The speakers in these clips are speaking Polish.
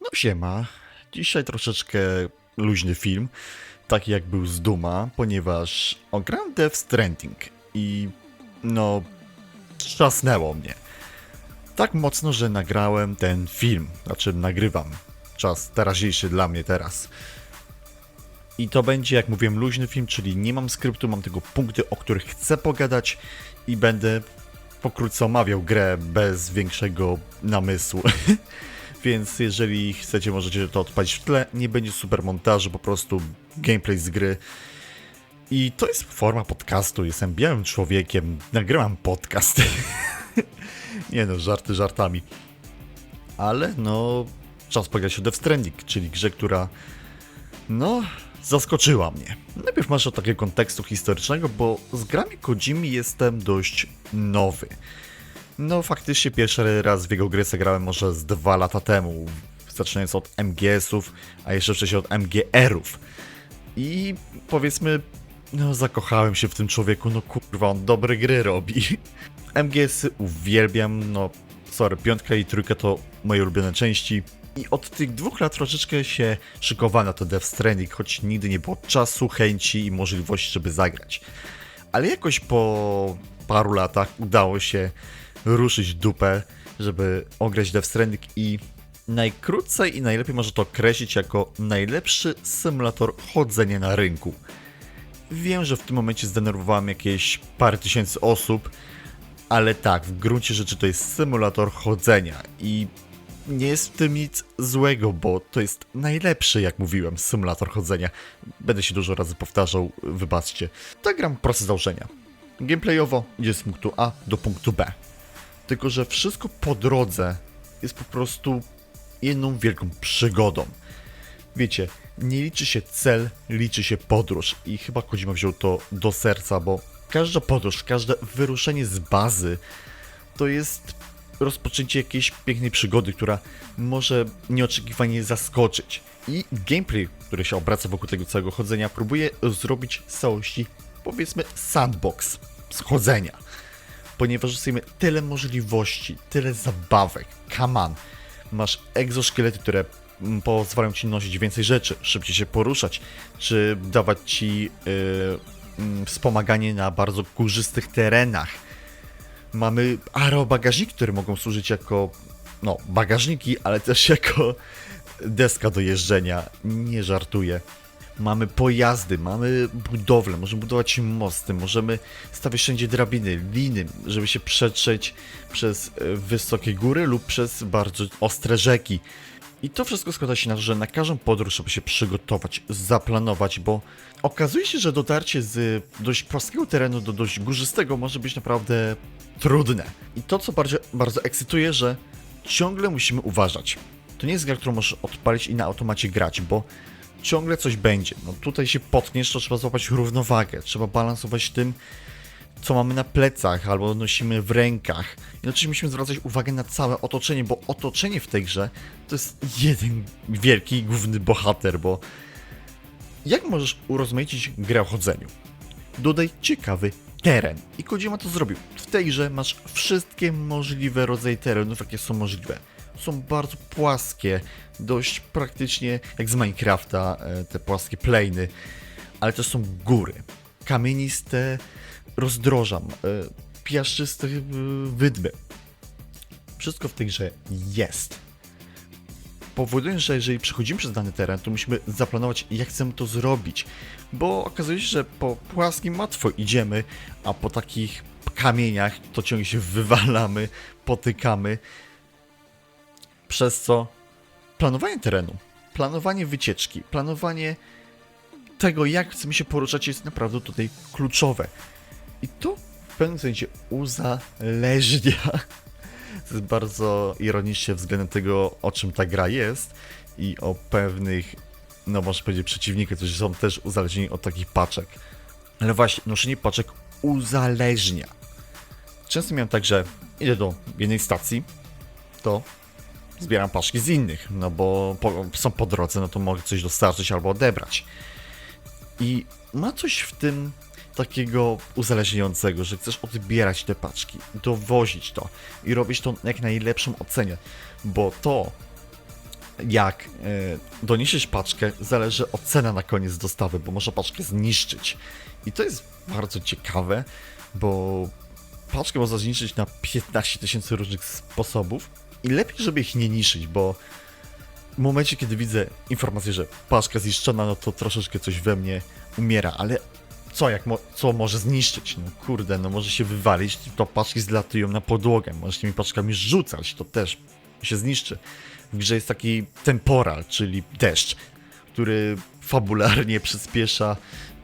No siema. Dzisiaj troszeczkę luźny film, taki jak był z Duma, ponieważ ogram Death Stranding i no trzasnęło mnie. Tak mocno, że nagrałem ten film, znaczy nagrywam. Czas teraźniejszy dla mnie teraz. I to będzie, jak mówiłem, luźny film, czyli nie mam skryptu, mam tylko punkty, o których chcę pogadać i będę pokrótce omawiał grę bez większego namysłu. Więc jeżeli chcecie, możecie to odpalić w tle. Nie będzie super montażu, po prostu gameplay z gry. I to jest forma podcastu. Jestem białym człowiekiem, nagrywam podcast. nie no, żarty żartami. Ale no, czas pogadać o Death Stranding, czyli grze, która no, zaskoczyła mnie. Najpierw masz od takiego kontekstu historycznego, bo z grami Kojimi jestem dość nowy. No, faktycznie pierwszy raz w jego gry zagrałem może z dwa lata temu, zaczynając od MGS-ów, a jeszcze wcześniej od MGR-ów. I powiedzmy, no, zakochałem się w tym człowieku, no kurwa, on dobre gry robi. MGS-y uwielbiam, no, sorry, piątka i trójka to moje ulubione części. I od tych dwóch lat troszeczkę się szykowałem na to Death Stranding, choć nigdy nie było czasu, chęci i możliwości, żeby zagrać. Ale jakoś po paru latach udało się ruszyć dupę, żeby ograć Death Stranding i najkrócej i najlepiej może to określić jako najlepszy symulator chodzenia na rynku. Wiem, że w tym momencie zdenerwowałem jakieś parę tysięcy osób, ale tak, w gruncie rzeczy to jest symulator chodzenia i nie jest w tym nic złego, bo to jest najlepszy, jak mówiłem, symulator chodzenia. Będę się dużo razy powtarzał, wybaczcie. Tak gram proces założenia. Gameplayowo idzie z punktu A do punktu B. Tylko, że wszystko po drodze jest po prostu jedną wielką przygodą. Wiecie, nie liczy się cel, liczy się podróż. I chyba Kojima wziął to do serca, bo każda podróż, każde wyruszenie z bazy to jest rozpoczęcie jakiejś pięknej przygody, która może nieoczekiwanie zaskoczyć. I gameplay, który się obraca wokół tego całego chodzenia, próbuje zrobić z całości, powiedzmy, sandbox z chodzenia. Ponieważ dostajemy tyle możliwości, tyle zabawek. Come on. Masz egzoszkielety, które mm, pozwalają ci nosić więcej rzeczy, szybciej się poruszać, czy dawać ci yy, wspomaganie na bardzo górzystych terenach. Mamy aerobagażniki, które mogą służyć jako no, bagażniki, ale też jako deska do jeżdżenia. Nie żartuję. Mamy pojazdy, mamy budowlę, możemy budować mosty, możemy stawiać wszędzie drabiny, liny, żeby się przetrzeć przez e, wysokie góry lub przez bardzo ostre rzeki. I to wszystko składa się na to, że na każdą podróż trzeba się przygotować, zaplanować, bo okazuje się, że dotarcie z dość płaskiego terenu do dość górzystego może być naprawdę trudne. I to, co bardzo, bardzo ekscytuje, że ciągle musimy uważać. To nie jest gra, którą możesz odpalić i na automacie grać, bo ciągle coś będzie. No tutaj się potkniesz, to trzeba złapać równowagę, trzeba balansować tym, co mamy na plecach albo nosimy w rękach. I oczywiście musimy zwracać uwagę na całe otoczenie, bo otoczenie w tej grze to jest jeden wielki, główny bohater, bo jak możesz urozmaicić grę o chodzeniu? Dodaj ciekawy teren. I Kojima to zrobił. W tej grze masz wszystkie możliwe rodzaje terenów, jakie są możliwe. Są bardzo płaskie, dość praktycznie jak z Minecrafta, e, te płaskie plany, ale też są góry, kamieniste rozdroża, e, piaszczyste e, wydmy. Wszystko w tej grze jest. Powoduje, że jeżeli przechodzimy przez dany teren, to musimy zaplanować, jak chcemy to zrobić. Bo okazuje się, że po płaskim łatwo idziemy, a po takich kamieniach to ciągle się wywalamy, potykamy. Przez co planowanie terenu, planowanie wycieczki, planowanie tego, jak chcemy się poruszać, jest naprawdę tutaj kluczowe. I to w pewnym sensie uzależnia. Jest bardzo ironicznie względem tego, o czym ta gra jest i o pewnych, no można powiedzieć, przeciwnikach, którzy są też uzależnieni od takich paczek. Ale właśnie, noszenie paczek uzależnia. Często miałem tak, że idę do jednej stacji, to zbieram paczki z innych, no bo po, są po drodze, no to mogę coś dostarczyć albo odebrać. I ma coś w tym takiego uzależniającego, że chcesz odbierać te paczki, dowozić to i robić to jak najlepszą ocenę, bo to jak e, doniesiesz paczkę, zależy od cena na koniec dostawy, bo można paczkę zniszczyć. I to jest bardzo ciekawe, bo paczkę można zniszczyć na 15 tysięcy różnych sposobów i lepiej, żeby ich nie niszczyć, bo w momencie, kiedy widzę informację, że paczka zniszczona, no to troszeczkę coś we mnie umiera, ale co, jak mo co może zniszczyć? No kurde, no może się wywalić, to paczki zlatują na podłogę, możesz tymi paczkami rzucać, to też się zniszczy. W grze jest taki temporal, czyli deszcz, który fabularnie przyspiesza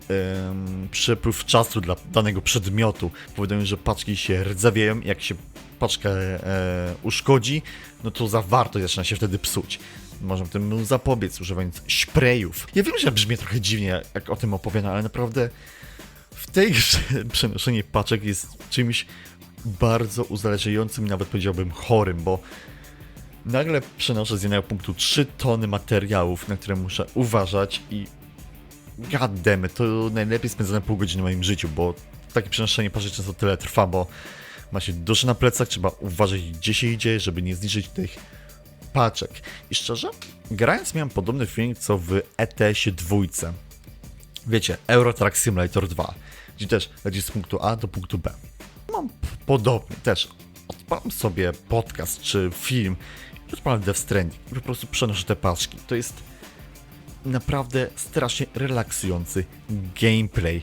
em, przepływ czasu dla danego przedmiotu, powodując, że paczki się rdzawieją, jak się paczkę e, uszkodzi, no to zawartość zaczyna się wtedy psuć. Możemy temu zapobiec, używając sprayów. Ja wiem, że brzmi trochę dziwnie, jak o tym opowiadam, ale naprawdę w tej grze przenoszenie paczek jest czymś bardzo uzależniającym nawet powiedziałbym chorym, bo nagle przenoszę z jednego punktu 3 tony materiałów, na które muszę uważać i goddammit, to najlepiej spędzone pół godziny w moim życiu, bo takie przenoszenie paczek często tyle trwa, bo ma się duszę na plecach, trzeba uważać gdzie się idzie, żeby nie zniszczyć tych paczek. I szczerze, grając miałem podobny feeling co w ETS-ie dwójce. Wiecie, Euro Truck Simulator 2, gdzie też lecisz z punktu A do punktu B. Mam podobnie też. Odpalam sobie podcast czy film i odpalam Death Stranding i po prostu przenoszę te paczki. To jest naprawdę strasznie relaksujący gameplay,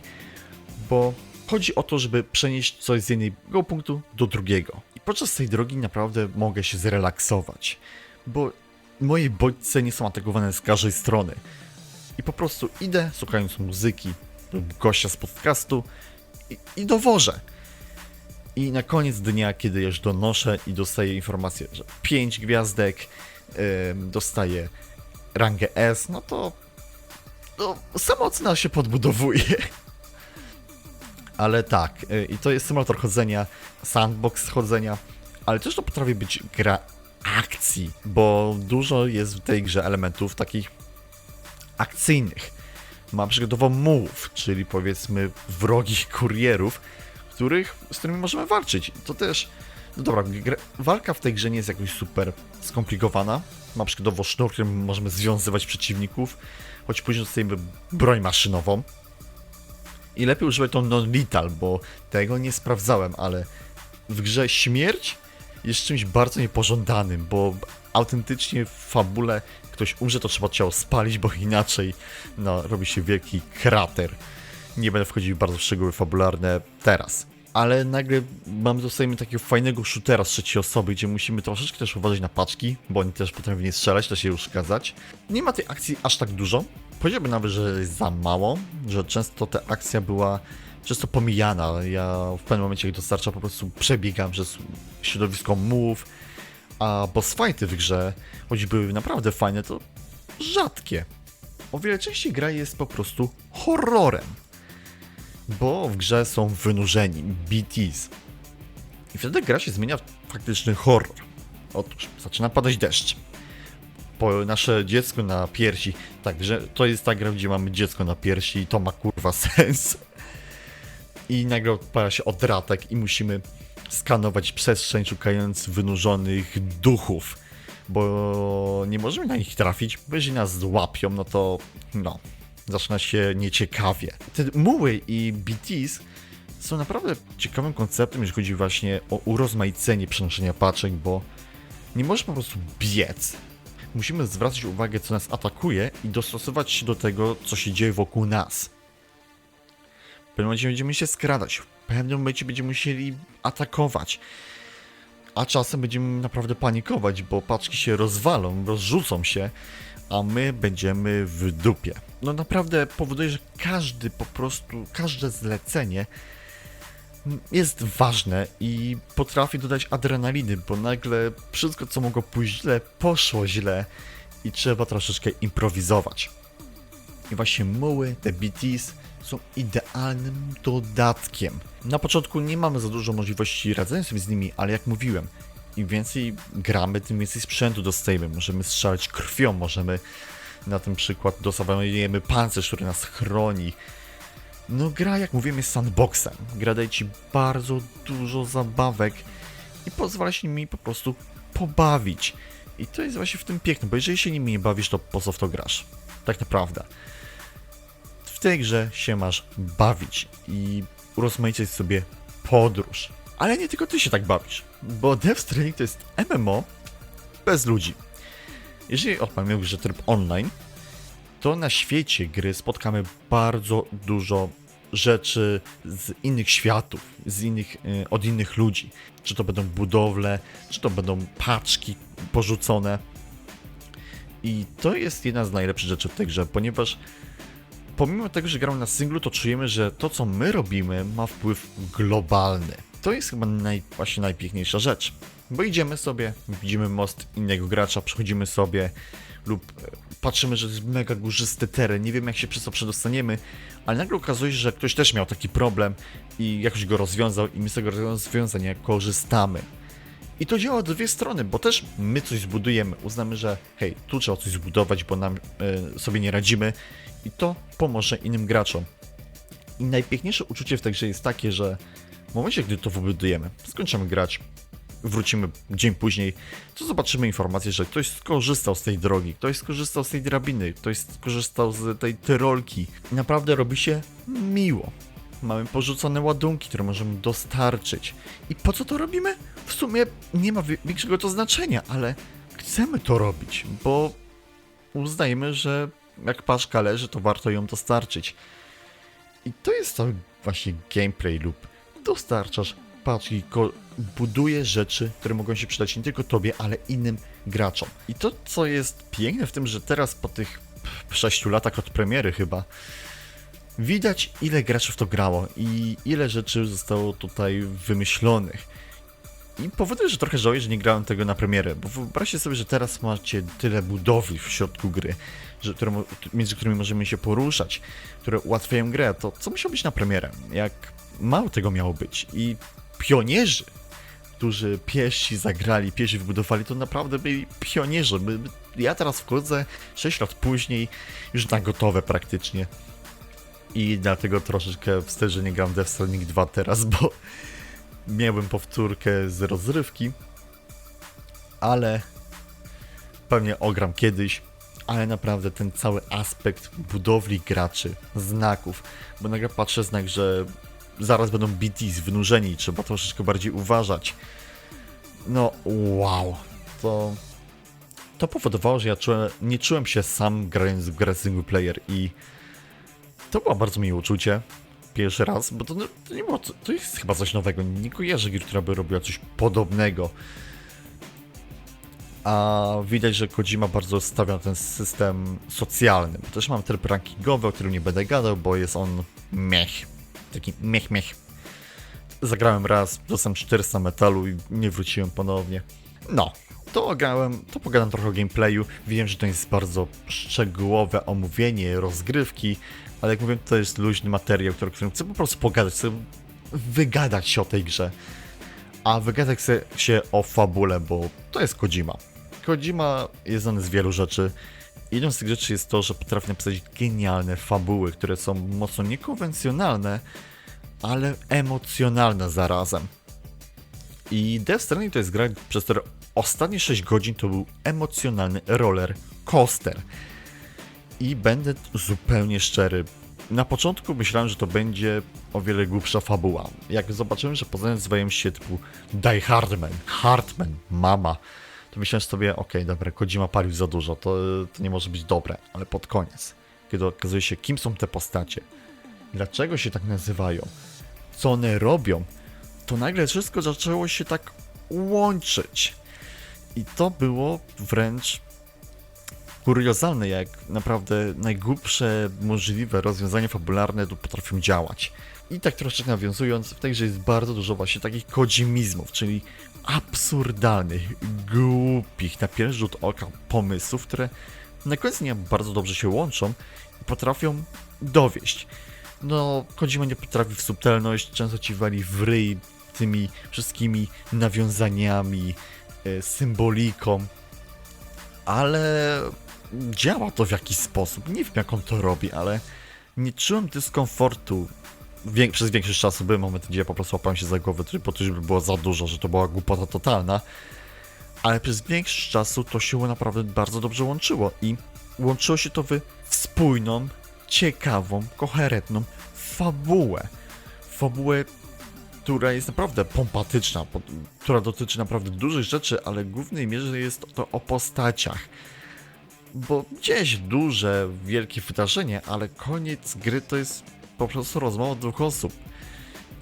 bo chodzi o to, żeby przenieść coś z jednego punktu do drugiego. I podczas tej drogi naprawdę mogę się zrelaksować, bo moje bodźce nie są atakowane z każdej strony. I po prostu idę, słuchając muzyki lub gościa z podcastu i, i dowożę. I na koniec dnia, kiedy już donoszę i dostaję informację, że 5 gwiazdek, ym, dostaję rangę S, no to no, sama ocena się podbudowuje. Ale tak, y, i to jest symulator chodzenia, sandbox chodzenia, ale też to potrafi być gra akcji, bo dużo jest w tej grze elementów takich akcyjnych. Ma przykładowo mułów, czyli powiedzmy wrogich kurierów, których, z którymi możemy walczyć. To też, no dobra, walka w tej grze nie jest jakoś super skomplikowana. Ma przykładowo sznur, którym możemy związywać przeciwników, choć później dostajemy broń maszynową. I lepiej używać tą non-lethal, bo tego nie sprawdzałem, ale w grze śmierć jest czymś bardzo niepożądanym, bo autentycznie w fabule ktoś umrze, to trzeba ciało spalić, bo inaczej no, robi się wielki krater. Nie będę wchodził bardzo w szczegóły fabularne teraz. Ale nagle mamy dostajemy takiego fajnego shootera z trzeciej osoby, gdzie musimy troszeczkę też uważać na paczki, bo oni też potrafią nie strzelać, też się uszkadzać. Nie ma tej akcji aż tak dużo. Powiedziałbym nawet, że jest za mało, że często ta akcja była często pomijana. Ja w pewnym momencie, jak dostarcza, po prostu przebiegam przez środowisko mów, a boss fighty w grze, choć były naprawdę fajne, to rzadkie. O wiele częściej gra jest po prostu horrorem. Bo w grze są wynurzeni, BTs. I wtedy gra się zmienia w faktyczny horror. Otóż zaczyna padać deszcz. Po nasze dziecko na piersi. Także to jest ta gra, gdzie mamy dziecko na piersi i to ma kurwa sens. I nagle pojawia się odratek i musimy skanować przestrzeń, szukając wynurzonych duchów. Bo nie możemy na nich trafić, bo jeżeli nas złapią, no to no, zaczyna się nieciekawie. Te muły i BTs są naprawdę ciekawym konceptem, jeżeli chodzi właśnie o urozmaicenie przenoszenia paczek, bo nie możesz po prostu biec. Musimy zwracać uwagę, co nas atakuje i dostosować się do tego, co się dzieje wokół nas. W pewnym momencie będziemy się skradać, pewnym momencie będziemy musieli atakować. A czasem będziemy naprawdę panikować, bo paczki się rozwalą, rozrzucą się, a my będziemy w dupie. No naprawdę powoduje, że każdy po prostu, każde zlecenie jest ważne i potrafi dodać adrenaliny, bo nagle wszystko, co mogło pójść źle, poszło źle i trzeba troszeczkę improwizować. I właśnie muły, te BTs są idealnym dodatkiem. Na początku nie mamy za dużo możliwości radzenia sobie z nimi, ale jak mówiłem, im więcej gramy, tym więcej sprzętu dostajemy. Możemy strzelać krwią, możemy na ten przykład dostawajemy pancerz, który nas chroni. No gra, jak mówiłem, jest sandboxem. Gra daje ci bardzo dużo zabawek i pozwala się nimi po prostu pobawić. I to jest właśnie w tym piękne, bo jeżeli się nimi nie bawisz, to po co w to grasz? Tak naprawdę. Tej grze się masz bawić i urozmaicić sobie podróż. Ale nie tylko ty się tak bawisz, bo Death Stranding to jest MMO bez ludzi. Jeżeli odpalimy grze tryb online, to na świecie gry spotkamy bardzo dużo rzeczy z innych światów, z innych, y, od innych ludzi. Czy to będą budowle, czy to będą paczki porzucone. I to jest jedna z najlepszych rzeczy w tej grze, ponieważ pomimo tego, że gramy na singlu, to czujemy, że to, co my robimy, ma wpływ globalny. To jest chyba naj, właśnie najpiękniejsza rzecz. Bo idziemy sobie, widzimy most innego gracza, przechodzimy sobie lub e, patrzymy, że to jest mega górzysty teren, nie wiemy jak się przez to przedostaniemy, ale nagle okazuje się, że ktoś też miał taki problem i jakoś go rozwiązał i my z tego rozwiązania korzystamy. I to działa dwie strony, bo też my coś zbudujemy, uznamy, że hej, tu trzeba coś zbudować, bo nam e, sobie nie radzimy i to pomoże innym graczom. I najpiękniejsze uczucie w tej grze jest takie, że w momencie, gdy to wybudujemy, skończymy grać, wrócimy dzień później, to zobaczymy informację, że ktoś skorzystał z tej drogi, ktoś skorzystał z tej drabiny, ktoś skorzystał z tej tyrolki. I naprawdę robi się miło. Mamy porzucone ładunki, które możemy dostarczyć. I po co to robimy? W sumie nie ma wi- większego to znaczenia, ale chcemy to robić, bo uznajemy, że jak paczka leży, to warto ją dostarczyć. I to jest cały właśnie gameplay lub dostarczasz paczki, budujesz rzeczy, które mogą się przydać nie tylko tobie, ale innym graczom. I to, co jest piękne w tym, że teraz po tych 6 latach od premiery chyba, widać ile graczy w to grało i ile rzeczy zostało tutaj wymyślonych. I powoduje, że trochę żałuję, że nie grałem tego na premierę, bo wyobraźcie sobie, że teraz macie tyle budowli w środku gry, że, które, między którymi możemy się poruszać, które ułatwiają grę, to co musiało być na premierę? Jak mało tego miało być i pionierzy, którzy pierwsi zagrali, pierwsi wybudowali, to naprawdę byli pionierzy. Ja teraz wchodzę 6 lat później, już na gotowe praktycznie. I dlatego troszeczkę wstyd, że nie gram Death Stranding 2 teraz, bo miałbym powtórkę z rozrywki, ale pewnie ogram kiedyś. Ale naprawdę ten cały aspekt budowli graczy, znaków, bo nagle patrzę znak, że zaraz będą BTs wynurzeni i trzeba troszeczkę bardziej uważać. No, wow, to, to powodowało, że ja czułem, nie czułem się sam grając w grę single player i to było bardzo miłe uczucie. Pierwszy raz, bo to, to nie było, to, to jest chyba coś nowego. Nie kojarzę gry, która by robiła coś podobnego. A widać, że Kojima bardzo stawia na ten system socjalny. Bo też mam tryb rankingowy, o którym nie będę gadał, bo jest on mech. Taki mech mech. Zagrałem raz, dostałem 400 metalu i nie wróciłem ponownie. No, to grałem, to pogadam trochę o gameplayu. Wiem, że to jest bardzo szczegółowe omówienie rozgrywki, ale jak mówię, to jest luźny materiał, który, chcę po prostu pogadać, chcę wygadać się o tej grze. A wygadać chcę się o fabule, bo to jest Kojima. Kojima jest znany z wielu rzeczy. Jedną z tych rzeczy jest to, że potrafi napisać genialne fabuły, które są mocno niekonwencjonalne, ale emocjonalne zarazem. I Death Stranding to jest gra, przez które ostatnie 6 godzin to był emocjonalny roller coaster. I będę zupełnie szczery. Na początku myślałem, że to będzie o wiele głupsza fabuła. Jak zobaczyłem, że poznania nazywają się typu Die Hardman, Hardman, Mama, to myślałem sobie, okej, dobra, Kojima palił za dużo, to, to nie może być dobre. Ale pod koniec, kiedy okazuje się, kim są te postacie, dlaczego się tak nazywają, co one robią, to nagle wszystko zaczęło się tak łączyć. I to było wręcz kuriozalne, jak naprawdę najgłupsze możliwe rozwiązania fabularne tu potrafią działać. I tak troszeczkę nawiązując, w tej grze jest bardzo dużo właśnie takich kodzimizmów, czyli absurdalnych, głupich, na pierwszy rzut oka pomysłów, które na końcu nie bardzo dobrze się łączą i potrafią dowieść. No, Kojima nie potrafi w subtelność, często ci wali w ryj tymi wszystkimi nawiązaniami, e, symboliką, ale działa to w jakiś sposób. Nie wiem, jak on to robi, ale nie czułem dyskomfortu wiek, przez większość czasu. Były momenty, gdzie ja po prostu łapałem się za głowę, bo to już by było za dużo, że to była głupota totalna. Ale przez większość czasu to się naprawdę bardzo dobrze łączyło i łączyło się to w spójną, ciekawą, koherentną fabułę. Fabułę, która jest naprawdę pompatyczna, po- która dotyczy naprawdę dużych rzeczy, ale w głównej mierze jest to o postaciach. Bo gdzieś duże, wielkie wydarzenie, ale koniec gry to jest po prostu rozmowa dwóch osób.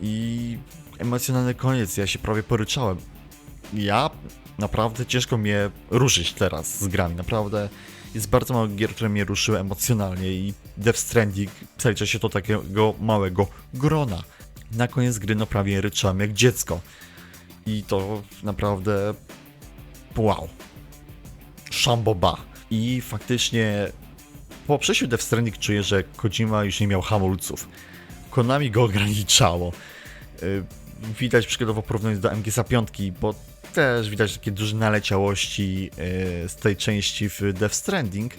I emocjonalny koniec, ja się prawie poryczałem. Ja naprawdę ciężko mnie ruszyć teraz z grami, naprawdę jest bardzo mało gier, które mnie ruszyły emocjonalnie i Death Stranding zalicza się do takiego małego grona. Na koniec gry no prawie ryczałem jak dziecko. I to naprawdę wow. Szamboba. I faktycznie po przejściu Death Stranding czuję, że Kojima już nie miał hamulców. Konami go ograniczało. Y, Widać przykładowo porównując do MGS 5, bo też widać takie duże naleciałości y, z tej części w Death Stranding.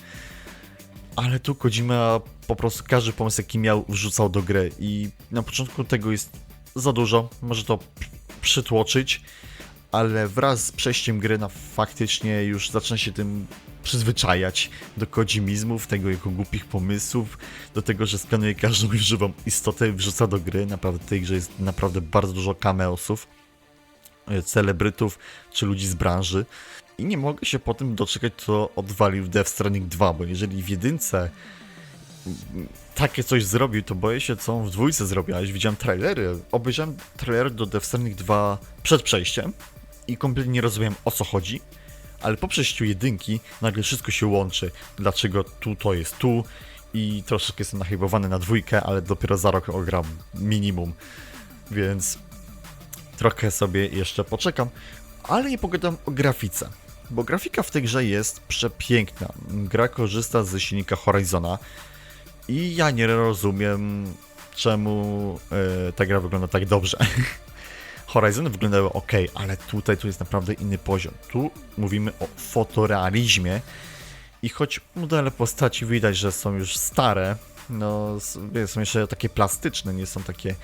Ale tu Kojima po prostu każdy pomysł jaki miał wrzucał do gry i na początku tego jest za dużo, może to przytłoczyć, ale wraz z przejściem gry na faktycznie już zaczyna się tym przyzwyczajać do kodzimizmów, tego jego głupich pomysłów, do tego, że skanuje każdą żywą istotę i wrzuca do gry. Naprawdę w tej grze jest naprawdę bardzo dużo cameosów, e, celebrytów czy ludzi z branży. I nie mogę się po tym doczekać, co odwalił Death Stranding 2, bo jeżeli w jedynce takie coś zrobił, to boję się, co on w dwójce zrobił. A już widziałem trailery. Obejrzałem trailery do Death Stranding 2 przed przejściem i kompletnie nie rozumiem o co chodzi, ale po przejściu jedynki nagle wszystko się łączy. Dlaczego tu to jest tu i troszeczkę jestem nachybowany na dwójkę, ale dopiero za rok ogram minimum, więc trochę sobie jeszcze poczekam, ale nie pogadam o grafice, bo grafika w tej grze jest przepiękna. Gra korzysta ze silnika Horizona i ja nie rozumiem, czemu e, ta gra wygląda tak dobrze. Horizony wyglądały ok, ale tutaj tu jest naprawdę inny poziom. Tu mówimy o fotorealizmie i choć modele postaci widać, że są już stare, no są jeszcze takie plastyczne, nie są takie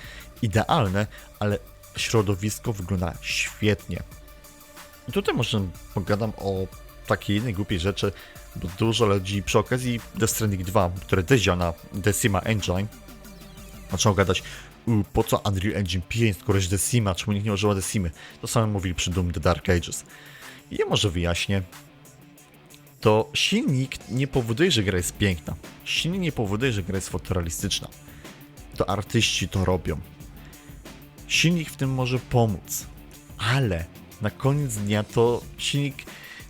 idealne, ale środowisko wygląda świetnie. I tutaj może pogadam o takiej jednej głupiej rzeczy, bo dużo ludzi przy okazji Death Stranding 2, które też działa na Decima Engine, zaczęło gadać, "U, po co Unreal Engine 5, skoro jest Decima, czemu nikt nie używa Decimy? To samo mówili przy Doom The Dark Ages. I ja może wyjaśnię. To silnik nie powoduje, że gra jest piękna. Silnik nie powoduje, że gra jest fotorealistyczna. To artyści to robią. Silnik w tym może pomóc, ale na koniec dnia to silnik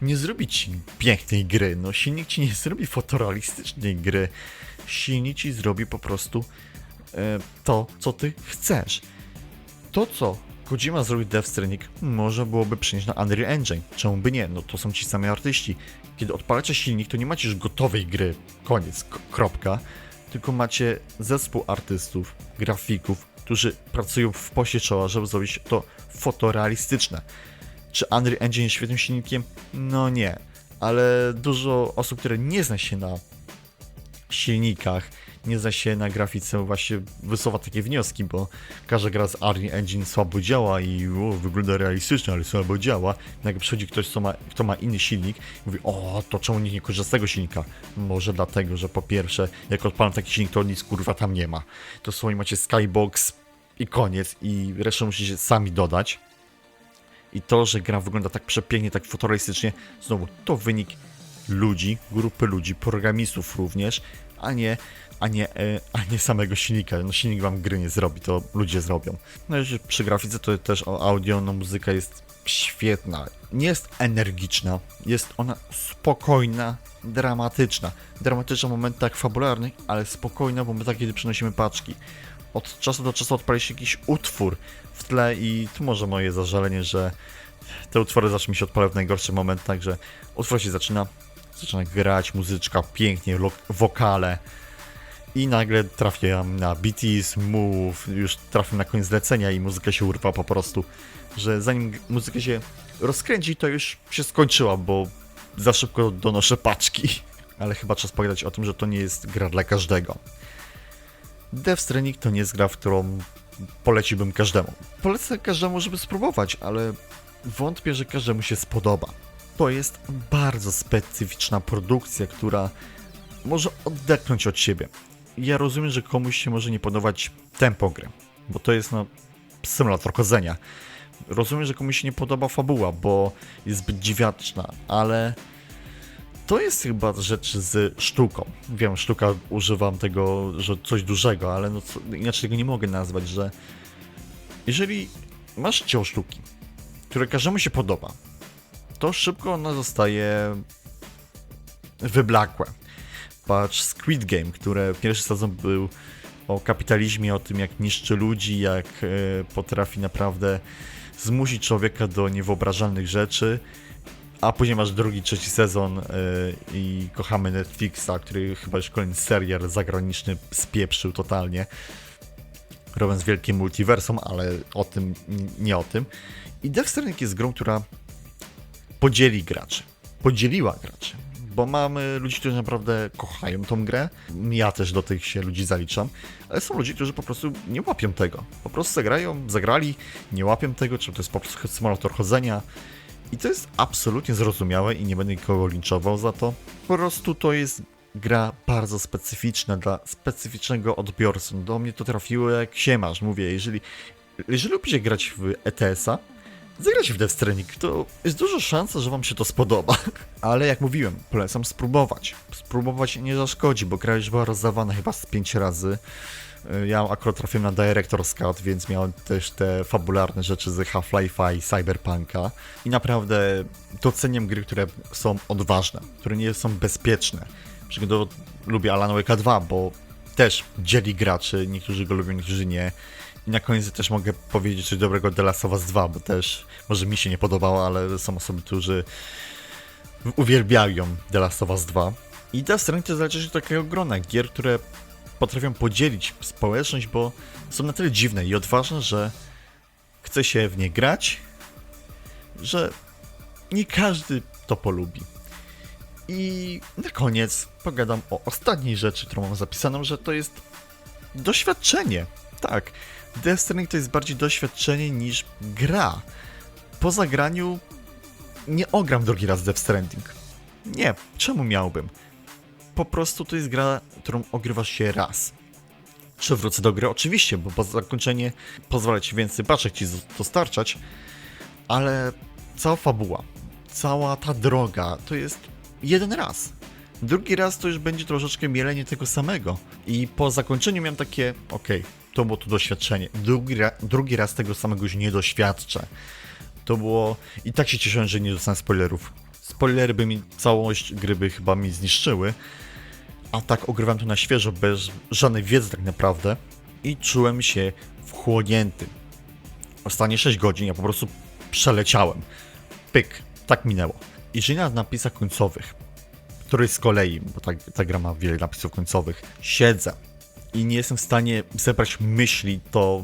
nie zrobi ci pięknej gry. No, silnik ci nie zrobi fotorealistycznej gry. Silnik ci zrobi po prostu to, co ty chcesz. To, co Kojima zrobił Death Stranding, może byłoby przenieść na Unreal Engine. Czemu by nie? No to są ci sami artyści. Kiedy odpalacie silnik, to nie macie już gotowej gry. Koniec, kropka. Tylko macie zespół artystów, grafików, którzy pracują w posie czoła, żeby zrobić to fotorealistyczne. Czy Unreal Engine jest świetnym silnikiem? No nie. Ale dużo osób, które nie zna się na silnikach, nie zna się na grafice, właśnie wysuwa takie wnioski, bo każda gra z Unreal Engine słabo działa i o, wygląda realistycznie, ale słabo działa. Nagle przychodzi ktoś, kto ma, kto ma inny silnik i mówi, o, to czemu nikt nie korzysta z tego silnika? Może dlatego, że po pierwsze, jak odpalam taki silnik, to nic kurwa tam nie ma. To słowo macie skybox i koniec i resztę musicie sami dodać. I to, że gra wygląda tak przepięknie, tak fotorealistycznie, znowu to wynik ludzi, grupy ludzi, programistów również, a nie, a nie, e, a nie samego silnika. No silnik wam gry nie zrobi, to ludzie zrobią. No i przy grafice to też audio, no muzyka jest świetna. Nie jest energiczna, jest ona spokojna, dramatyczna. Dramatyczna w momentach fabularnych, ale spokojna w momentach, kiedy przenosimy paczki. Od czasu do czasu odpali się jakiś utwór w tle i tu może moje zażalenie, że te utwory zaczną mi się odpalać w najgorszych momentach, że utwór się zaczyna, zaczyna grać, muzyczka, pięknie, wokale i nagle trafiam na BTS, Move, już trafiam na koniec zlecenia i muzyka się urwa po prostu, że zanim muzyka się rozkręci, to już się skończyła, bo za szybko donoszę paczki. Ale chyba czas pogadać o tym, że to nie jest gra dla każdego. Death Stranding to nie jest gra, w którą poleciłbym każdemu. Polecę każdemu, żeby spróbować, ale wątpię, że każdemu się spodoba. To jest bardzo specyficzna produkcja, która może oddechnąć od siebie. Ja rozumiem, że komuś się może nie podobać tempo gry, bo to jest no symulator chodzenia. Rozumiem, że komuś się nie podoba fabuła, bo jest zbyt dziwaczna, ale to jest chyba rzecz z sztuką. Wiem, sztuka używam tego, że coś dużego, ale no inaczej tego nie mogę nazwać, że jeżeli masz dzieło sztuki, które każdemu się podoba, to szybko ono zostaje wyblakłe. Patrz Squid Game, które pierwszy sezon był o kapitalizmie, o tym jak niszczy ludzi, jak e, potrafi naprawdę zmusić człowieka do niewyobrażalnych rzeczy, a później masz drugi, trzeci sezon e, i kochamy Netflixa, który chyba już kolejny serial zagraniczny spieprzył totalnie, robiąc wielkie multiversum, ale o tym, nie o tym. I Death Stranding jest grą, która podzieli graczy. Podzieliła graczy. Bo mamy ludzi, którzy naprawdę kochają tą grę. Ja też do tych się ludzi zaliczam. Ale są ludzie, którzy po prostu nie łapią tego. Po prostu zagrają, zagrali, nie łapią tego, czy to jest po prostu symulator chodzenia. I to jest absolutnie zrozumiałe i nie będę nikogo linczował za to. Po prostu to jest gra bardzo specyficzna dla specyficznego odbiorcy. Do mnie to trafiło jak się masz. Mówię, jeżeli, jeżeli lubicie grać w ETS-a, zagrać w Death Stranding, to jest duża szansa, że wam się to spodoba. Ale jak mówiłem, polecam spróbować. Spróbować nie zaszkodzi, bo gra już była rozdawana chyba z 5 razy. Y, Ja akurat trafiłem na Director's Cut, więc miałem też te fabularne rzeczy z Half-Life'a i Cyberpunka. I naprawdę doceniam gry, które są odważne, które nie są bezpieczne. Przykładowo lubię Alan Wake 2, bo też dzieli graczy, niektórzy go lubią, niektórzy nie. Na koniec też mogę powiedzieć coś dobrego The Last of Us 2, bo też może mi się nie podobało, ale są osoby, którzy uwielbiają The Last of Us 2. I Death Stranding zależy od takiego grona gier, które potrafią podzielić społeczność, bo są na tyle dziwne i odważne, że chce się w nie grać, że nie każdy to polubi. I na koniec pogadam o ostatniej rzeczy, którą mam zapisaną, że to jest doświadczenie. Tak, Death Stranding to jest bardziej doświadczenie niż gra. Po zagraniu nie ogram drugi raz Death Stranding. Nie, czemu miałbym? Po prostu to jest gra, którą ogrywasz się raz. Czy wrócę do gry? Oczywiście, bo po zakończenie pozwala ci więcej paczek ci dostarczać, ale cała fabuła, cała ta droga to jest jeden raz. Drugi raz to już będzie troszeczkę mielenie tego samego. I po zakończeniu miałem takie, okej, to było to doświadczenie. Drugi, ra drugi raz tego samego już nie doświadczę. To było... I tak się cieszyłem, że nie dostałem spoilerów. Spoilery by mi całość gry by chyba mi zniszczyły. A tak ogrywam to na świeżo, bez żadnej wiedzy tak naprawdę. I czułem się wchłonięty. Ostatnie 6 godzin ja po prostu przeleciałem. Pyk, tak minęło. Jeżeli na napisach końcowych, który z kolei, bo ta, ta gra ma wiele napisów końcowych, siedzę i nie jestem w stanie zebrać myśli, to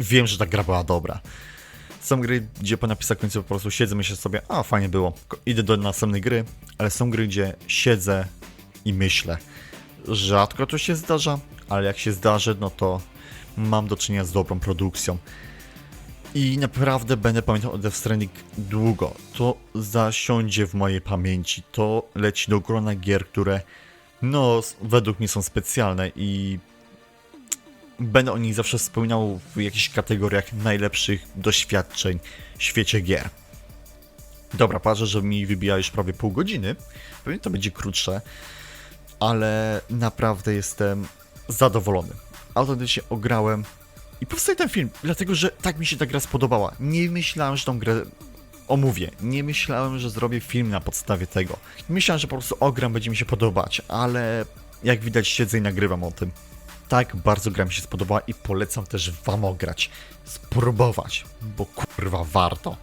wiem, że ta gra była dobra. Są gry, gdzie po napisach końcowych po prostu siedzę, myślę sobie, a fajnie było, idę do następnej gry, ale są gry, gdzie siedzę i myślę. Rzadko to się zdarza, ale jak się zdarzy, no to mam do czynienia z dobrą produkcją. I naprawdę będę pamiętał o Death Stranding długo. To zasiądzie w mojej pamięci. To leci do grona gier, które no, według mnie są specjalne i będę o nich zawsze wspominał w jakichś kategoriach najlepszych doświadczeń w świecie gier. Dobra, patrzę, że mi wybija już prawie pół godziny. Pewnie to będzie krótsze, ale naprawdę jestem zadowolony. Autentycznie ograłem i powstaje ten film, dlatego że tak mi się ta gra spodobała. Nie myślałem, że tą grę omówię. Nie myślałem, że zrobię film na podstawie tego. Myślałem, że po prostu ogram, będzie mi się podobać, ale jak widać siedzę i nagrywam o tym. Tak bardzo gra mi się spodobała i polecam też wam ograć. Spróbować, bo kurwa warto.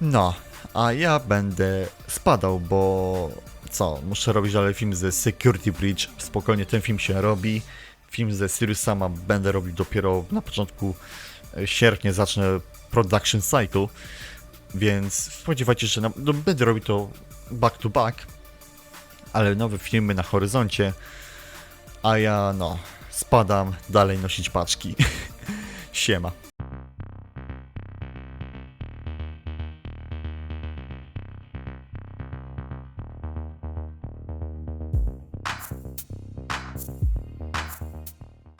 No, a ja będę spadał, bo co, muszę robić dalej film ze Security Bridge. Spokojnie ten film się robi. Film ze Sirius Sama będę robił dopiero na początku e, sierpnia, zacznę production cycle, więc spodziewajcie się, że no, będę robił to back to back, ale nowe filmy na horyzoncie, a ja no, spadam dalej nosić paczki. Siema.